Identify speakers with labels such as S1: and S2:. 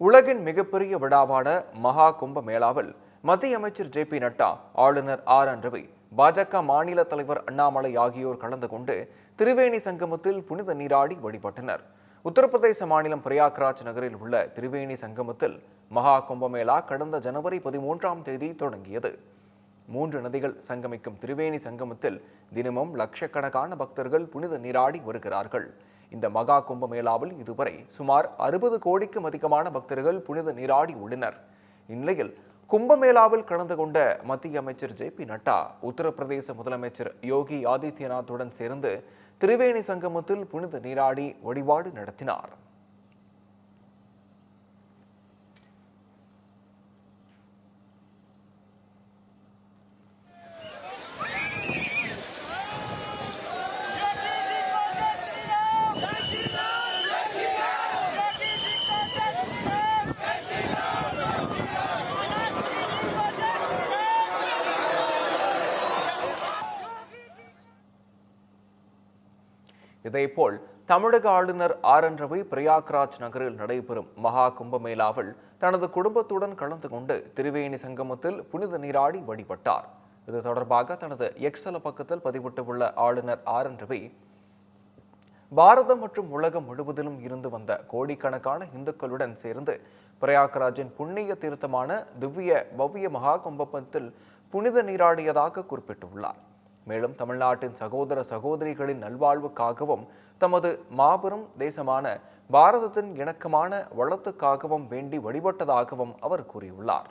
S1: உலகின் மிகப்பெரிய விழாவான மகா கும்ப மேளாவில் மத்திய அமைச்சர் ஜே பி நட்டா ஆளுநர் ஆர் என் ரவி பாஜக மாநில தலைவர் அண்ணாமலை ஆகியோர் கலந்து கொண்டு திரிவேணி சங்கமத்தில் புனித நீராடி வழிபட்டனர். உத்தரப்பிரதேச மாநிலம் பிரயாக்ராஜ் நகரில் உள்ள திரிவேணி சங்கமத்தில் மகா கும்பமேளா கடந்த ஜனவரி பதிமூன்றாம் தேதி தொடங்கியது. மூன்று நதிகள் சங்கமிக்கும் திரிவேணி சங்கமத்தில் தினமும் லட்சக்கணக்கான பக்தர்கள் புனித நீராடி வருகிறார்கள். இந்த மகா கும்பமேளாவில் இதுவரை சுமார் அறுபது கோடிக்கும் அதிகமான பக்தர்கள் புனித நீராடி உள்ளனர். இந்நிலையில் கும்பமேளாவில் கலந்து கொண்ட மத்திய அமைச்சர் ஜே பி நட்டா உத்தரப்பிரதேச முதலமைச்சர் யோகி ஆதித்யநாத்துடன் சேர்ந்து திரிவேணி சங்கமத்தில் புனித நீராடி வழிபாடு நடத்தினார். இதேபோல் தமிழக ஆளுநர் ஆர். என். ரவி பிரயாக்ராஜ் நகரில் நடைபெறும் மகா கும்பமேளாவில் தனது குடும்பத்துடன் கலந்து கொண்டு திரிவேணி சங்கமத்தில் புனித நீராடி வழிபட்டார். இது தொடர்பாக தனது எக்ஸல பக்கத்தில் பதிவிட்டுள்ள ஆளுநர் ஆர். என். ரவி பாரதம் மற்றும் உலகம் முழுவதிலும் இருந்து வந்த கோடிக்கணக்கான இந்துக்களுடன் சேர்ந்து பிரயாக்ராஜின் புண்ணிய தீர்த்தமான திவ்ய பவ்ய மகா கும்பத்தில் புனித நீராடியதாக குறிப்பிட்டுள்ளார். மேலும் தமிழ்நாட்டின் சகோதர சகோதரிகளின் நல்வாழ்வுக்காகவும் தமது மாபெரும் தேசமான பாரதத்தின் இணக்கமான வளத்துக்காகவும் வேண்டி வழிபட்டதாகவும் அவர் கூறியுள்ளார்.